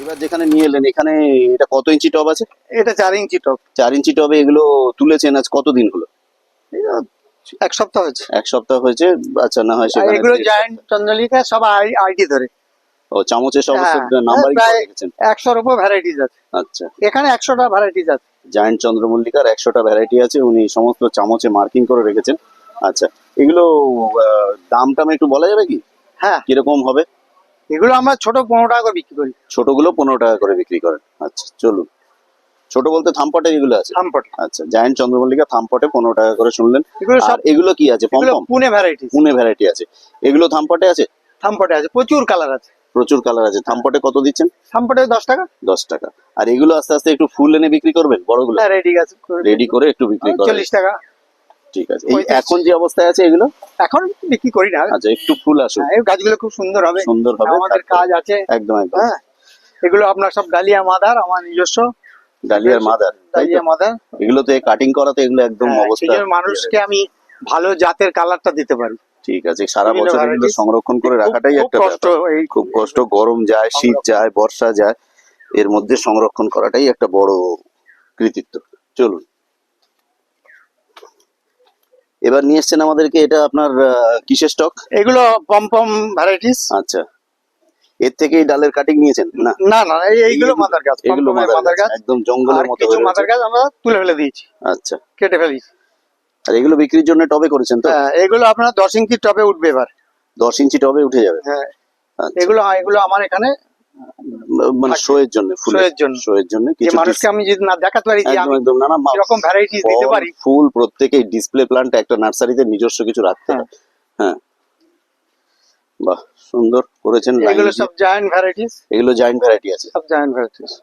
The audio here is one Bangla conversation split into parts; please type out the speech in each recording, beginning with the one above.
এবার যেখানে নিয়ে এলেন এখানে এটা কত ইঞ্চি টব আছে? এটা চার ইঞ্চি টপ চার ইঞ্চি টবে এগুলো তুলেছেন আজ কতদিন হলো? এক সপ্তাহ হয়েছে। এক সপ্তাহ হয়েছে আচ্ছা না হয় সেখানে এগুলো জায়েন্ট চন্দ্রলিকা সব আইডি ধরে। ও সমস্ত হ্যাঁ, নাম্বারিং প্রায়- একশোর উপর ভ্যারাইটিস আছে। আচ্ছা। এখানে একশোটা ভ্যারাইটিস আছে। জায়েন্ট চন্দ্রমল্লিকার একশোটা ভ্যারাইটি আছে উনি সমস্ত চামচে মার্কিং করে রেখেছেন। আচ্ছা এগুলো দাম টাম একটু বলা যাবে কি? হ্যাঁ। কীরকম হবে? এগুলো আমরা ছোট পনেরো টাকা করে বিক্রি করি। ছোটগুলো পনেরো টাকা করে বিক্রি করেন। আচ্ছা চলুন। ছোট বলতে থামপটে এগুলো আছে। থামপট। আচ্ছা জায়েন্ট চন্দ্রমল্লিকা থামপটে পনেরো টাকা করে শুনলেন। এগুলো সব এগুলো কি আছে? Pompom. Pune variety Pune variety আছে। এগুলো থামপটে আছে? থামপটে আছে। প্রচুর কালার আছে। প্রচুর কালার আছে। থামপটে কত দিচ্ছেন? থামপটে দশ টাকা। দশ টাকা। আর এগুলো আস্তে আস্তে একটু ফুল এনে বিক্রি করবেন? বড়গুলো? হ্যাঁ রেডি আছে। রেডি করে একটু বিক্রি করেন। চল্লিশ টাকা। ঠিক আছে। এই এখন যে অবস্থায় আছে এগুলো? এখন বিক্রি করি না। আচ্ছা একটু ফুল আসুক। হ্যাঁ, এই গাছগুলো খুব সুন্দর হবে। সুন্দর হবে। আমাদের কাজ আছে। একদম একদম। হ্যাঁ এগুলো আপনার সব ডালিয়া মাদার আমার নিজস্ব। ডালিয়ার মাদার ডালিয়া মাদার। এগুলো তো কাটিং করাতে এগুলো একদম হ্যাঁ, অবস্থা। মানুষকে আমি ভালো জাতের কালারটা দিতে পারি। ঠিক আছে সারা বছর এগুলো সংরক্ষণ করে রাখাটাই একটা কষ্ট এই খুব কষ্ট গরম যায় শীত যায় বর্ষা যায় এর মধ্যে সংরক্ষণ করাটাই একটা বড় কৃতিত্ব। চলুন। এবার নিয়ে এসছেন আমাদেরকে এটা আপনার কিসের স্টক এগুলো পমপম ভ্যারাইটিস আচ্ছা। এর থেকে ডালের কাটিং নিয়েছেন? না। না না এই- এইগুলো মাদার গাছ এগুলো মাদার গাছ একদম জঙ্গলের মতো কিছু মাদার গাছ আমরা তুলে ফেলে দিয়েছি আচ্ছা। কেটে ফেলেছি আর এগুলো বিক্রির জন্য টবে করেছেন তো? হ্যাঁ এগুলো আপনার দশ ইঞ্চি টবে উঠবে এবার। দশ ইঞ্চি টবে উঠে যাবে। হ্যাঁ। আচ্ছা। এগুলো এগুলো আমার এখানে মানে থাকবে। শোয়ের জন্য ফুলের জন্য। শোয়ের জন্য কিছু মানুষকে আমি যদি না দেখাতে পারি যে আমি একদম না না মা- এরকম ভ্যারাইটিস দিতে পারি। ফুল প্রত্যেকেই ডিসপ্লে প্লান্ট একটা নার্সারিতে নিজস্ব কিছু রাখতে হয়। হ্যাঁ। বাহ সুন্দর করেছেন এগুলো সব জায়ান্ট ভ্যারাইটিস এগুলো জায়েন্ট ভ্যারাইটি আছে। সব জায়ান্ট ভ্যারাইটিস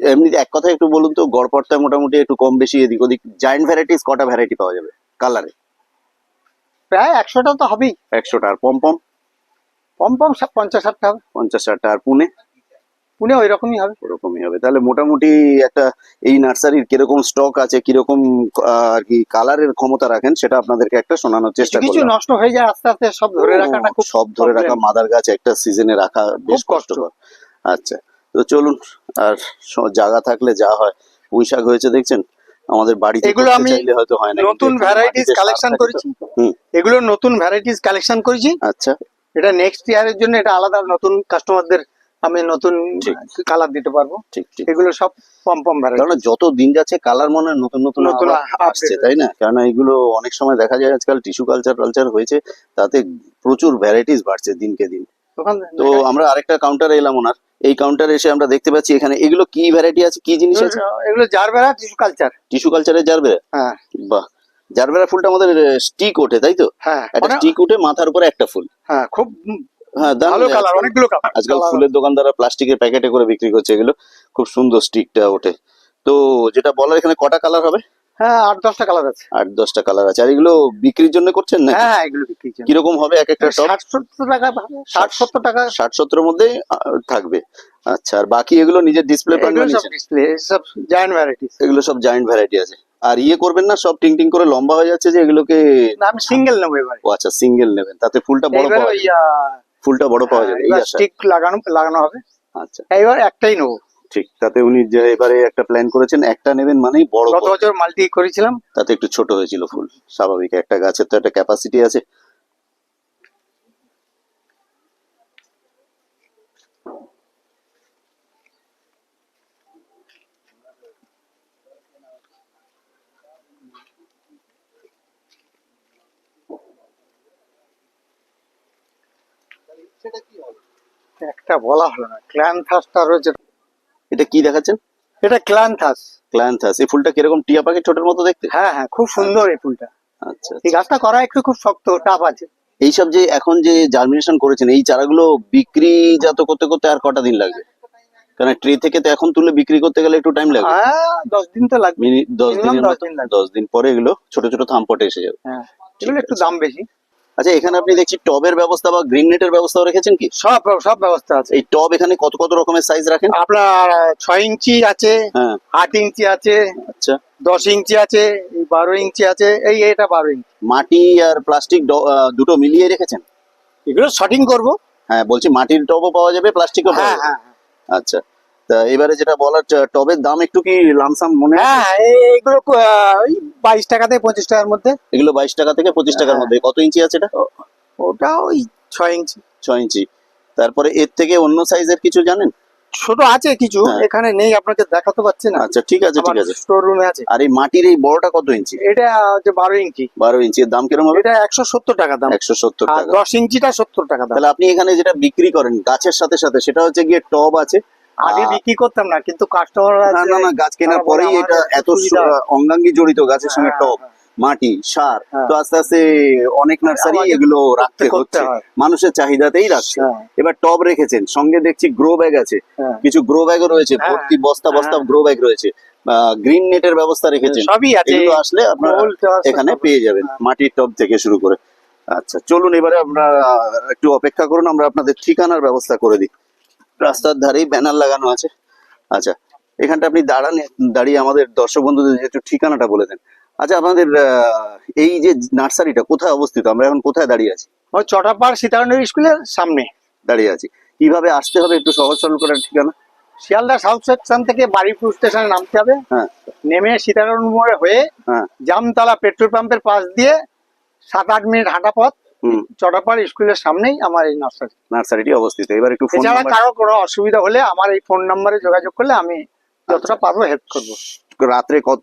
এমনি এক কথা একটু বলুন তো গড়পড়তায় মোটামুটি একটু কম বেশি এদিক ওদিক জায়েন্ট ভ্যারাইটিস কটা ভ্যারাইটি পাওয়া যাবে? কালারে প্রায় একশোটা তো হবেই। একশোটা আর পমপম? কম কম সব পঞ্চাশ ষাটটা হবে। পঞ্চাশ ষাটটা আর পুনে? পুনে ওই রকমই হবে। ওরকমই হবে। তাহলে মোটামুটি একটা এই নার্সারির কীরকম স্টক আছে কীরকম আর কি কালারের ক্ষমতা রাখেন সেটা আপনাদেরকে একটা শোনানোর চেষ্টা কিছু নষ্ট হয়ে যায় আস্তে আস্তে সব ধরে রাখাটা খুব সব ধরে রাখা মাদার গাছ একটা সিজনে রাখা বেশ কষ্টকর। আচ্ছা তো চলুন আর জায়গা থাকলে যা হয়। পুঁই শাক হয়েছে দেখছেন? আমাদের বাড়িতে এগুলো আমি হয়তো হয় না নতুন ভ্যারাইটিস কালেকশন করেছি। এগুলো নতুন ভ্যারাইটিস কালেকশন করেছি। আচ্ছা। এটা নেক্সট ইয়ারের জন্য এটা আলাদা নতুন কাস্টমারদের আমি নতুন কালার দিতে পারব। এগুলো সব পম্পম ভ্যারাইটি কারণ যত দিন যাচ্ছে কালার মনে হয় নতুন নতুন নতুন আসছে তাই না? কারণ এগুলো অনেক সময় দেখা যায় আজকাল টিস্যু কালচার কালচার হয়েছে তাতে প্রচুর ভ্যারাইটিস বাড়ছে দিনকে দিন। তো আমরা আরেকটা কাউন্টারে এলাম ওনার। এই কাউন্টারে এসে আমরা দেখতে পাচ্ছি এখানে এগুলো কি ভ্যারাইটি আছে কি জিনিস আছে? এগুলো জারবেরা টিস্যু কালচার টিস্যু কালচারের জারবেরা? হ্যাঁ। বাহ! জারবেরা ফুলটা আমাদের স্টিক ওঠে তাই তো? হ্যাঁ। একটা স্টিক উঠে মাথার উপরে একটা ফুল। হ্যাঁ খুব হ্যাঁ ভালো কালার অনেকগুলো কালার আজকাল ফুলের দোকানদাররা প্লাস্টিকের প্যাকেটে করে বিক্রি করছে এগুলো। খুব সুন্দর স্টিকটা ওঠে। তো যেটা বলার এখানে কটা কালার হবে? হ্যাঁ আট দশটা কালার আছে। আট দশটা কালার আছে। আর এগুলো বিক্রির জন্য করছেন না হ্যাঁ এগুলো করছি। কীরকম হবে এক একটা টপ? ষাট সত্তর টাকা ষাট সত্তর টাকা। ষাট সত্তরের মধ্যে থাকবে। আচ্ছা আর বাকি এগুলো নিজের ডিসপ্লে ডিসপ্লে সব জায়ান্ট ভ্যারাইটিস এগুলো সব জায়েন্ট ভ্যারাইটি আছে। আর ইয়ে করবেন না সব টিং টিং করে লম্বা হয়ে যাচ্ছে যে এগুলোকে না আমি সিঙ্গেল নেব এবার। ও আচ্ছা সিঙ্গেল নেবেন তাতে ফুলটা বড় পাওয়া যায় যাবে। ফুলটা বড় পাওয়া যাবে এই আশা স্টিক লাগানো লাগানো হবে। আচ্ছা। এবার একটাই নেব। ঠিক তাতে উনি যে এবারে একটা প্ল্যান করেছেন একটা নেবেন মানেই বড় গত বছর মাল্টি করেছিলাম। তাতে একটু ছোট হয়েছিল ফুল স্বাভাবিক একটা গাছের তো একটা ক্যাপাসিটি আছে। একটা বলা হলো না ক্ল্যানথাসটা রয়েছে। এটা কি দেখাচ্ছেন এটা ক্ল্যানথাস। ক্লান্থাস এই ফুলটা কীরকম টিয়া পাখির ছোটের মতো দেখতে? হ্যাঁ হ্যাঁ খুব সুন্দর এই ফুলটা। আচ্ছা এই গাছটা করা একটু খুব শক্ত টাপ আছে। এইসব যে এখন যে জার্মিনেশন করেছেন এই চারাগুলো বিক্রিজাত করতে করতে আর কটা দিন লাগবে? কারণ ট্রে থেকে তো এখন তুলে বিক্রি করতে গেলে একটু টাইম লাগবে? হ্যাঁ দশ দিন তো লাগবে। দশ দিন। দশ দিন পরে এগুলো ছোট ছোট থামপটে এসে যাবে। হ্যাঁ এগুলো একটু দাম বেশি। আচ্ছা এখানে আপনি দেখছি টবের ব্যবস্থা বা গ্রিন নেটের ব্যবস্থাও রেখেছেন কি? সব সব ব্যবস্থা আছে। এই টব এখানে কত কত রকমের সাইজ রাখেন? আপনার ছয় ইঞ্চি আছে হ্যাঁ। আট ইঞ্চি আছে আচ্ছা। দশ ইঞ্চি আছে বারো ইঞ্চি আছে এই এটা বারো ইঞ্চি। মাটি আর প্লাস্টিক দুটো মিলিয়ে রেখেছেন? এগুলো শটিং করব। হ্যাঁ বলছি মাটির টবও পাওয়া যাবে প্লাস্টিকও পাওয়া হ্যাঁ যাবে? হ্যাঁ হ্যাঁ। আচ্ছা। তা এবারে যেটা বলার টবের দাম একটু কি লামসাম মনে হয় আহ, ওই বাইশ টাকা থেকে পঁচিশ টাকার মধ্যে। এগুলো বাইশ টাকা থেকে পঁচিশ টাকার। মধ্যে। কত ইঞ্চি আছে এটা? ওটা ওই ছয় ইঞ্চি। ছয় ইঞ্চি। তারপরে এর থেকে অন্য সাইজের কিছু জানেন? ছোট আছে কিছু হ্যাঁ। এখানে নেই আপনাকে দেখাতে পাচ্ছি না। আচ্ছা ঠিক আছে ঠিক আছে। স্টোর রুমে আছে। আর এই মাটির এই বড়টা কত ইঞ্চি? এটা হচ্ছে বারো ইঞ্চি। বারো ইঞ্চি। এর দাম কীরকম হবে? এটা একশো সত্তর টাকা দাম। একশো সত্তর টাকা। দশ ইঞ্চিটা সত্তর টাকা দাম। তাহলে আপনি এখানে যেটা বিক্রি করেন গাছের সাথে সাথে সেটা হচ্ছে গিয়ে টব আছে। আগে বিক্রি করতাম না কিন্তু কাস্টমার না না না গাছ কেনার পরেই এটা এত। অঙ্গাঙ্গি জড়িত গাছের সঙ্গে হ্যাঁ, টব মাটি সার হ্যাঁ। তো আস্তে আস্তে অনেক নার্সারি এগুলো রাখতে হচ্ছে। মানুষের চাহিদাতেই রাখছে। হ্যাঁ, এবার টব রেখেছেন সঙ্গে দেখছি গ্রো ব্যাগ আছে। হ্যাঁ। কিছু গ্রো ব্যাগও রয়েছে হ্যাঁ, ভর্তি বস্তা বস্তা হ্যাঁ। গ্রো ব্যাগ রয়েছে গ্রিন নেটের ব্যবস্থা রেখেছেন। সবই আছে। এগুলো আসলে আপনারা এখানে পেয়ে যাবেন হ্যাঁ। মাটির টব থেকে শুরু করে। আচ্ছা চলুন এবারে আমরা একটু অপেক্ষা করুন আমরা আপনাদের ঠিকানার ব্যবস্থা করে দিই। রাস্তার ধারেই ব্যানার লাগানো আছে। আচ্ছা এখানটা আপনি দাঁড়ান দাঁড়িয়ে আমাদের দর্শক বন্ধুদের একটু ঠিকানাটা বলে দেন। আচ্ছা আপনাদের এই যে নার্সারিটা কোথায় অবস্থিত? আমরা এখন কোথায় দাঁড়িয়ে আছি? ওই চটাপাড় সীতারায়ণ স্কুলের সামনে। দাঁড়িয়ে আছি। কীভাবে আসতে হবে একটু সহজ সরল করার ঠিকানা? শিয়ালদা সাউথ সেকশন থেকে বাড়িপুর স্টেশনে নামতে হবে। হ্যাঁ। নেমে সীতারায়ণ মোড়ে হয়ে হ্যাঁ। জামতলা পেট্রোল পাম্পের পাশ দিয়ে সাত আট মিনিট হাঁটা পথ। হুম। চটাপাড় স্কুলের সামনেই আমার এই নার্সারি। নার্সারিটি অবস্থিত। এবার একটু ফোন এছাড়া কারও কোনো অসুবিধা হলে আমার এই ফোন নাম্বারে যোগাযোগ করলে আমি। যতটা পারব হেল্প করব। রাত্রে কত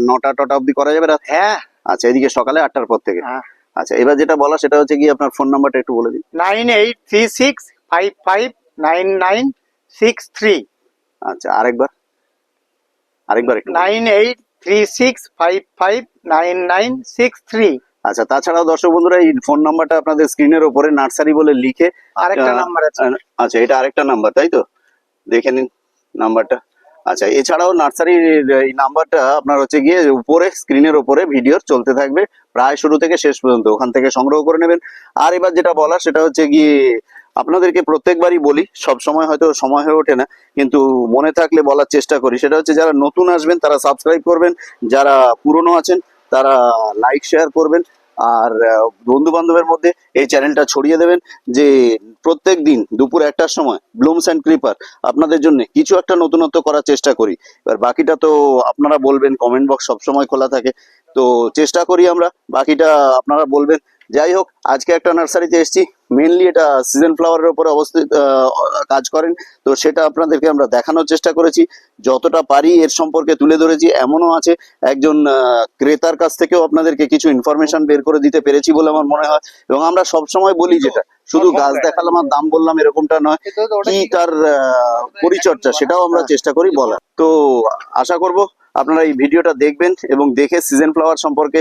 নটা টটা অবধি করা যাবে রাত হ্যাঁ। আচ্ছা এদিকে সকালে আটটার পর থেকে। হ্যাঁ। আচ্ছা এবার যেটা বলা সেটা হচ্ছে কি আপনার ফোন নাম্বারটা একটু বলে দিন। Nine eight three six five five nine nine six three. আচ্ছা আরেকবার। আরেকবার। Nine eight three six five five nine nine six three. আচ্ছা তাছাড়াও দর্শক বন্ধুরা এই ফোন নাম্বারটা আপনাদের স্ক্রিনের ওপরে নার্সারি বলে লিখে আরেকটা নাম্বার আছে। আচ্ছা এটা আরেকটা নাম্বার তাই তো? দেখে নিন নাম্বারটা আচ্ছা এছাড়াও নার্সারির এই নাম্বারটা আপনার হচ্ছে গিয়ে উপরে স্ক্রিনের উপরে ভিডিও চলতে থাকবে প্রায় শুরু থেকে শেষ পর্যন্ত ওখান থেকে সংগ্রহ করে নেবেন। আর এবার যেটা বলা সেটা হচ্ছে গিয়ে আপনাদেরকে প্রত্যেকবারই বলি সব সময় হয়তো সময় হয়ে ওঠে না কিন্তু মনে থাকলে বলার চেষ্টা করি সেটা হচ্ছে যারা নতুন আসবেন তারা সাবস্ক্রাইব করবেন যারা পুরনো আছেন তারা লাইক শেয়ার করবেন। আর বন্ধু বান্ধবের মধ্যে এই চ্যানেলটা ছড়িয়ে দেবেন যে প্রত্যেক দিন দুপুর একটার সময় ব্লুমস অ্যান্ড ক্রিপার আপনাদের জন্য কিছু একটা নতুনত্ব করার চেষ্টা করি। এবার বাকিটা তো আপনারা বলবেন কমেন্ট বক্স সবসময় খোলা থাকে। তো চেষ্টা করি আমরা, বাকিটা আপনারা বলবেন। যাই হোক, আজকে একটা নার্সারিতে এসেছি। মেনলি এটা সিজন ফ্লাওয়ারের উপরে অবস্থিত কাজ করেন। তো সেটা আপনাদেরকে আমরা দেখানোর চেষ্টা করেছি। যতটা পারি এর সম্পর্কে তুলে ধরেছি। এমনও আছে একজন ক্রেতার কাছ থেকেও আপনাদেরকে কিছু ইনফরমেশন বের করে দিতে পেরেছি বলে আমার মনে হয়। এবং আমরা সব সময় বলি যেটা শুধু গাছ দেখালাম আর দাম বললাম এরকমটা নয়। কি তার পরিচর্যা সেটাও আমরা চেষ্টা করি বলার। তো আশা করব আপনারা এই ভিডিওটা দেখবেন এবং দেখে সিজন ফ্লাওয়ার সম্পর্কে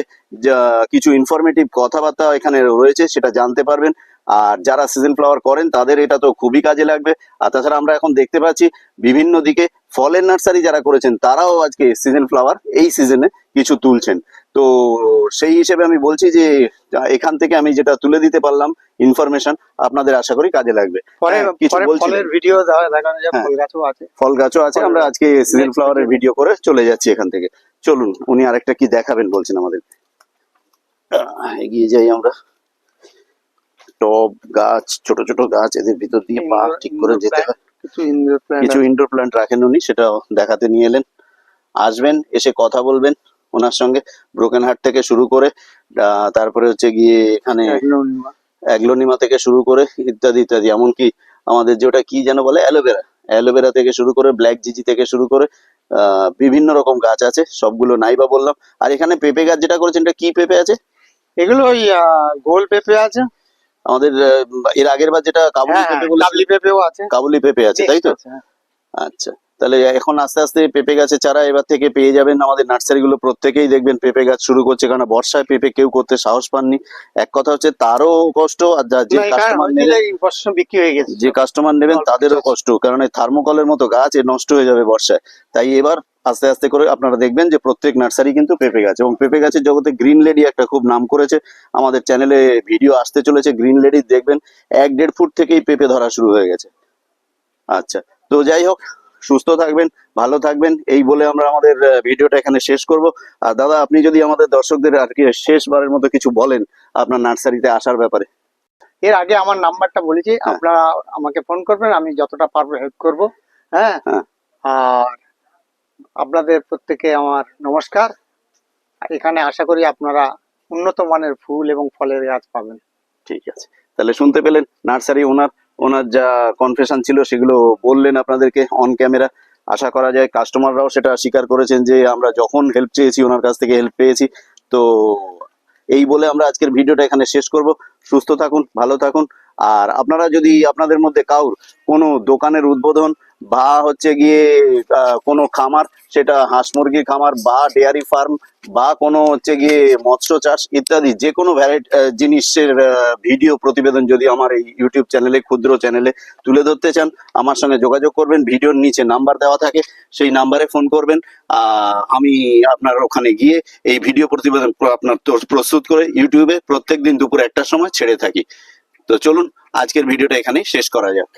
কিছু ইনফরমেটিভ কথাবার্তা এখানে রয়েছে সেটা জানতে পারবেন। আর যারা সিজন ফ্লাওয়ার করেন তাদের এটা তো খুবই কাজে লাগবে। আর তাছাড়া আমরা এখন দেখতে পাচ্ছি বিভিন্ন দিকে ফলের নার্সারি যারা করেছেন তারাও আজকে সিজন ফ্লাওয়ার এই সিজনে কিছু তুলছেন। তো সেই হিসেবে আমি বলছি যে এখান থেকে আমি যেটা তুলে দিতে পারলাম ইনফরমেশন আপনাদের আশা করি কাজে লাগবে। হ্যাঁ, ভিডিও হ্যাঁ। ফুল গাছও আছে। ফল গাছও আছে আমরা আজকে সিজন ফ্লাওয়ারের ভিডিও করে চলে যাচ্ছি এখান থেকে। চলুন উনি আরেকটা কি দেখাবেন বলছেন আমাদের। এগিয়ে যাই আমরা। টব গাছ ছোট ছোট গাছ এদের ভিতর দিয়ে পা ঠিক করে যেতে। হয়। কিছু ইনডোর প্ল্যান্ট রাখেন উনি সেটাও দেখাতে নিয়ে এলেন। আসবেন এসে কথা বলবেন ওনার সঙ্গে। ব্রোকেন হার্ট থেকে শুরু করে তারপরে হচ্ছে গিয়ে এখানে অ্যাগ্লোনিমা থেকে শুরু করে ইত্যাদি ইত্যাদি। এমনকি আমাদের যেটা কি যেন বলে? অ্যালোভেরা অ্যালোভেরা থেকে শুরু করে ব্ল্যাক জিজি থেকে শুরু করে আহ, বিভিন্ন রকম গাছ আছে সবগুলো নাই বা বললাম। আর এখানে পেঁপে গাছ যেটা করেছেন এটা কি পেঁপে আছে? এগুলো ওই গোল পেঁপে আছে। আমাদের এর আগের বার যেটা কাবুলি হ্যাঁ পেঁপে বলে কাবলি পেঁপেও আছে। কাবুলি পেঁপে আছে তাই তো? হ্যাঁ। আচ্ছা তাহলে এখন আস্তে আস্তে পেঁপে গাছের চারা এবার থেকে পেয়ে যাবেন আমাদের নার্সারি গুলো প্রত্যেকেই দেখবেন পেঁপে গাছ শুরু করছে কারণ বর্ষায় পেঁপে কেউ করতে সাহস পাননি। এক কথা হচ্ছে তারও কষ্ট আর যে কাস্টমার বিক্রি হয়ে গেছে। যে কাস্টমার নেবেন তাদেরও কষ্ট কারণ এই থার্মোকলের মতো গাছ এ নষ্ট হয়ে যাবে বর্ষায়। তাই এবার আস্তে আস্তে করে আপনারা দেখবেন যে প্রত্যেক নার্সারি কিন্তু পেঁপে গাছ এবং পেঁপে গাছের জগতে গ্রিন লেডি একটা খুব নাম করেছে। আমাদের চ্যানেলে ভিডিও আসতে চলেছে গ্রিন লেডি দেখবেন এক দেড় ফুট থেকেই পেঁপে ধরা শুরু হয়ে গেছে। আচ্ছা তো যাই হোক সুস্থ থাকবেন ভালো থাকবেন এই বলে আমরা আমাদের ভিডিওটা এখানে শেষ করব। আর দাদা আপনি যদি আমাদের দর্শকদের আর কি শেষবারের মতো কিছু বলেন আপনার নার্সারিতে আসার ব্যাপারে। এর আগে আমার নাম্বারটা বলেছি হ্যাঁ। আপনারা আমাকে ফোন করবেন আমি যতটা পারব হেল্প করব। হ্যাঁ? হ্যাঁ। আর আপনাদের প্রত্যেকে আমার নমস্কার। এখানে আশা করি আপনারা উন্নত মানের ফুল এবং ফলের গাছ পাবেন। ঠিক আছে। তাহলে শুনতে পেলেন নার্সারি ওনার ওনার যা কনফেশন ছিল সেগুলো বললেন আপনাদেরকে অন ক্যামেরা আশা করা যায় কাস্টমাররাও সেটা স্বীকার করেছেন যে আমরা যখন হেল্প চেয়েছি, ওনার কাছ থেকে হেল্প পেয়েছি। তো এই বলে আমরা আজকের ভিডিওটা এখানে শেষ করব। সুস্থ থাকুন, ভালো থাকুন। আর আপনারা যদি আপনাদের মধ্যে কাউর কোনো দোকানের উদ্বোধন বা হচ্ছে গিয়ে কোনো খামার, সেটা হাঁস মুরগির খামার বা ডেয়ারি ফার্ম বা কোনো হচ্ছে গিয়ে মৎস্য চাষ ইত্যাদি, যে কোনো ভ্যারাইটি জিনিসের ভিডিও প্রতিবেদন যদি আমার এই ইউটিউব চ্যানেলে, ক্ষুদ্র চ্যানেলে তুলে ধরতে চান, আমার সঙ্গে যোগাযোগ করবেন। ভিডিওর নিচে নাম্বার দেওয়া থাকে, সেই নাম্বারে ফোন করবেন। আমি আপনার ওখানে গিয়ে এই ভিডিও প্রতিবেদন আপনার প্রস্তুত করে ইউটিউবে প্রত্যেকদিন দুপুর একটার সময় ছেড়ে থাকি। তো চলুন, আজকের ভিডিওটা এখানেই শেষ করা যাক।